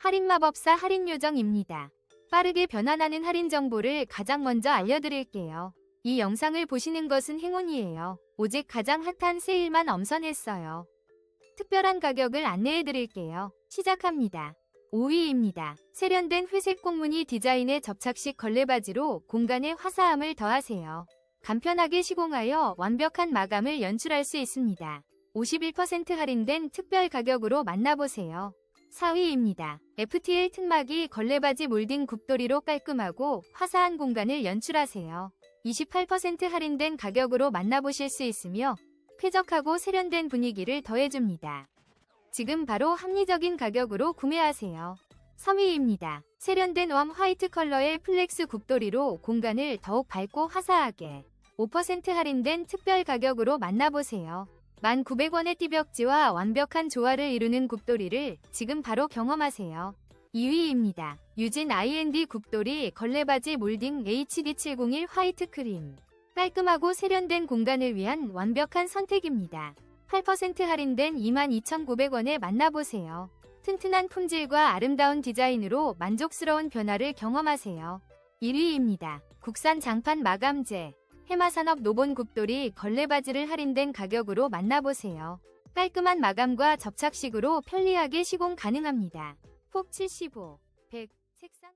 할인마법사 할인요정입니다. 빠르게 변환하는 할인 정보를 가장 먼저 알려드릴게요. 이 영상을 보시는 것은 행운이에요. 오직 가장 핫한 세일만 엄선했어요. 특별한 가격을 안내해드릴게요. 시작합니다. 5위입니다. 세련된 회색 꽁무니 디자인의 접착식 걸레바지로 공간에 화사함을 더하세요. 간편하게 시공하여 완벽한 마감을 연출할 수 있습니다. 51% 할인된 특별 가격으로 만나보세요. 4위입니다. FTL 틈막이 걸레바지 몰딩 굽도리로 깔끔하고 화사한 공간을 연출하세요. 28% 할인된 가격으로 만나보실 수 있으며 쾌적하고 세련된 분위기를 더해줍니다. 지금 바로 합리적인 가격으로 구매하세요. 3위입니다. 세련된 웜 화이트 컬러의 플렉스 굽도리로 공간을 더욱 밝고 화사하게 5% 할인된 특별 가격으로 만나보세요. 1,900원의 띠벽지와 완벽한 조화를 이루는 굽도리를 지금 바로 경험하세요. 2위입니다. 유진 I&D 굽도리 걸레바지 몰딩 HD701 화이트 크림. 깔끔하고 세련된 공간을 위한 완벽한 선택입니다. 8% 할인된 22,900원에 만나보세요. 튼튼한 품질과 아름다운 디자인으로 만족스러운 변화를 경험하세요. 1위입니다. 국산 장판 마감재. 해마산업 노본 굽돌이 걸레바지를 할인된 가격으로 만나보세요. 깔끔한 마감과 접착식으로 편리하게 시공 가능합니다. 폭 75, 100, 색상